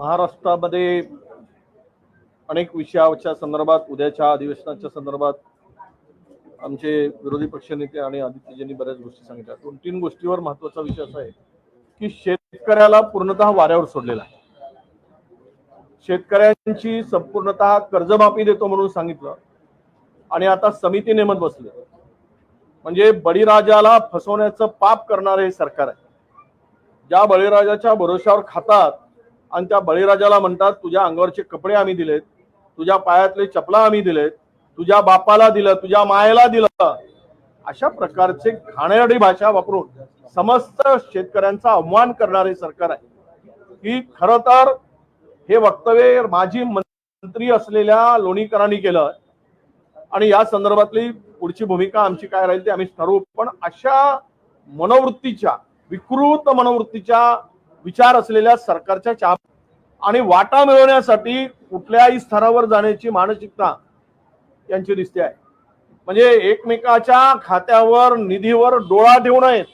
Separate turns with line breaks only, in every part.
महाराष्ट्रामध्ये अनेक विषयाच्या संदर्भात उद्याच्या अधिवेशनाच्या संदर्भात आमचे विरोधी पक्षनेते आणि आदित्यजींनी बऱ्याच गोष्टी सांगितल्या. दोन तीन गोष्टीवर महत्त्वाचा विषय असा आहे की शेतकऱ्याला पूर्णतः वाऱ्यावर सोडलेला आहे. शेतकऱ्यांची संपूर्णतः कर्जमाफी देतो म्हणून सांगितलं आणि आता समिती नेमत बसले. म्हणजे बळीराजाला फसवण्याचं पाप करणारे हे सरकार आहे. ज्या बळीराजाच्या भरोश्यावर खातात आणि त्या बळीराजाला म्हणतात तुझ्या अंगावरचे कपडे आम्ही दिलेत तुझ्या पायातले चपला आम्ही दिलेत तुझ्या बापाला दिलं तुझ्या मायेला दिलं. अशा प्रकारचे घाणेरडी भाषा वापरून समस्त शेतकऱ्यांचा अवमान करणारे सरकार आहे. की खर तर हे वक्तव्य माजी मंत्री असलेल्या लोणीकरांनी केलं आणि या संदर्भातली पुढची भूमिका आमची काय राहील ते आम्ही ठरवू पण अशा मनोवृत्तीच्या विकृत मनोवृत्तीच्या विचार असलेल्या सरकारच्या चाप आणि वाटा मिळवण्यासाठी कुठल्याही स्तरावर जाण्याची मानसिकता यांची दिसते आहे. म्हणजे एकमेकाच्या खात्यावर निधीवर डोळा ठेवून आहेत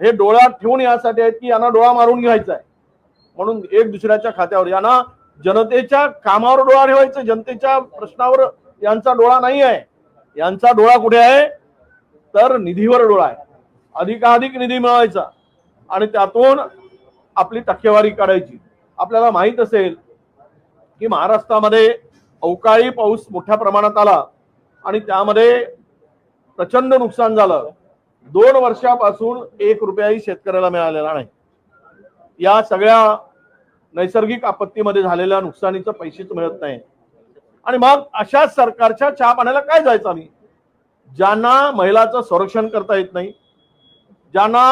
हे डोळा ठेवून यासाठी आहेत की यांना डोळा मारून घ्यायचा आहे. म्हणून एक दुसऱ्याच्या खात्यावर यांना जनतेच्या कामावर डोळा ठेवायचा जनतेच्या प्रश्नावर यांचा डोळा नाही आहे. यांचा डोळा कुठे आहे? तर निधीवर डोळा आहे. अधिकाधिक निधी मिळवायचा. आणि त्यातून आपली टक्केवारी काढायची. आपल्याला माहीत असेल की महाराष्ट्रामध्ये अवकाळी पाऊस मोठ्या प्रमाणात आला आणि त्यामध्ये प्रचंड नुकसान झालं. दोन वर्षापासून एक रुपयाही शेतकऱ्याला मिळालेला नाही. या सगळ्या नैसर्गिक आपत्तीमध्ये झालेल्या नुकसानीचं पैसेच मिळत नाही. आणि मग अशा सरकारच्या चहा पाण्याला काय जायचं आम्ही? ज्यांना महिलाचं संरक्षण करता येत नाही ज्यांना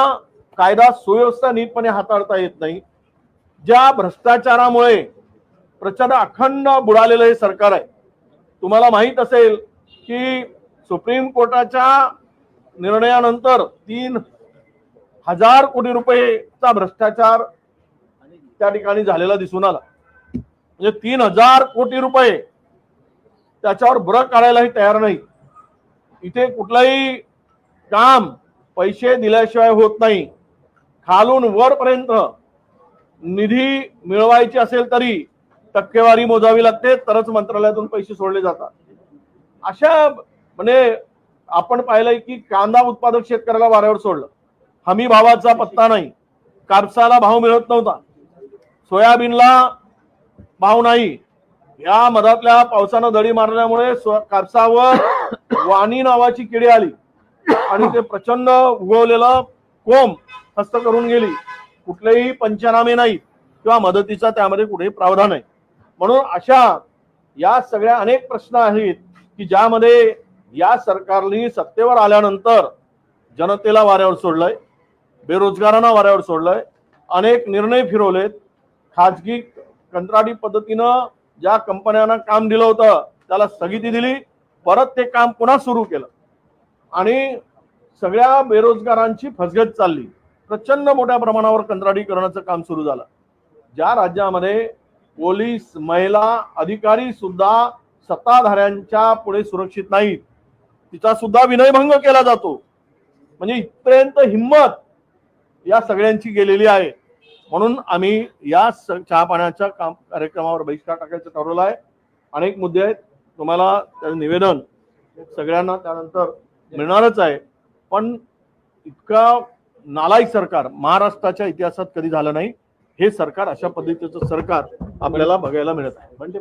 कायदा सुव्यवस्था नीटपणे हाताळता येत नाही. ज्या भ्रष्टाचारामुळे प्रचंड अखंड बुडालेलं हे सरकार आहे. तुम्हाला माहीत असेल की सुप्रीम कोर्टाच्या निर्णयानंतर तीन हजार कोटी रुपयेचा भ्रष्टाचार त्या ठिकाणी झालेला दिसून आला. म्हणजे तीन हजार कोटी रुपये त्याच्यावर ब्र काढायलाही तयार नाही. इथे कुठलंही काम पैसे दिल्याशिवाय होत नाही. खालून वरपर्यंत निधी मिळवायची असेल तरी टक्केवारी मोजावी लागते तरच मंत्रालयातून पैसे सोडले जातात. अशा म्हणजे आपण पाहिलंय की कांदा उत्पादक शेतकऱ्याला वाऱ्यावर सोडलं. हमी भावाचा पत्ता नाही. कापसाला भाव मिळत नव्हता. सोयाबीनला भाव नाही. या मधातल्या पावसानं दडी मारल्यामुळे कापसावर वाणी नावाची किडी आली. आणि ते प्रचंड उगवलेलं फॉर्म हस्त करून गेली. कुठलेही पंचनामे नाहीत किंवा मदतीचा त्यामध्ये कुठेही प्रावधान आहे म्हणून अशा या सगळ्या अनेक प्रश्न आहेत की ज्यामध्ये या सरकारने सत्तेवर आल्यानंतर जनतेला वाऱ्यावर सोडलंय बेरोजगारांना वाऱ्यावर सोडलंय अनेक निर्णय फिरवलेत. खाजगी कंत्राटी पद्धतीनं ज्या कंपन्यांना काम दिलं होतं त्याला स्थगिती दिली. परत ते काम पुन्हा सुरू केलं. आणि सगळ्या बेरोजगारांची फसगत चालली. प्रचंड मोठ्या प्रमाणावर कंत्राटीकरणाचं काम सुरू झालं. ज्या राज्यामध्ये पोलीस महिला अधिकारी सुद्धा सत्ताधाऱ्यांच्या पुढे सुरक्षित नाहीत तिचा सुद्धा विनयभंग केला जातो. म्हणजे इथपर्यंत हिंमत या सगळ्यांची गेलेली आहे. म्हणून आम्ही या स- चहा पाण्याच्या काम कार्यक्रमावर बहिष्कार टाकायचं ठरवलं आहे. अनेक मुद्दे आहेत. तुम्हाला त्याचं निवेदन सगळ्यांना त्यानंतर मिळणारच आहे. पण इतका नालायक सरकार महाराष्ट्राच्या इतिहासात कधी झालं नाही हे सरकार अशा पद्धतीचं सरकार आपल्याला बघायला मिळत आहे. म्हणजे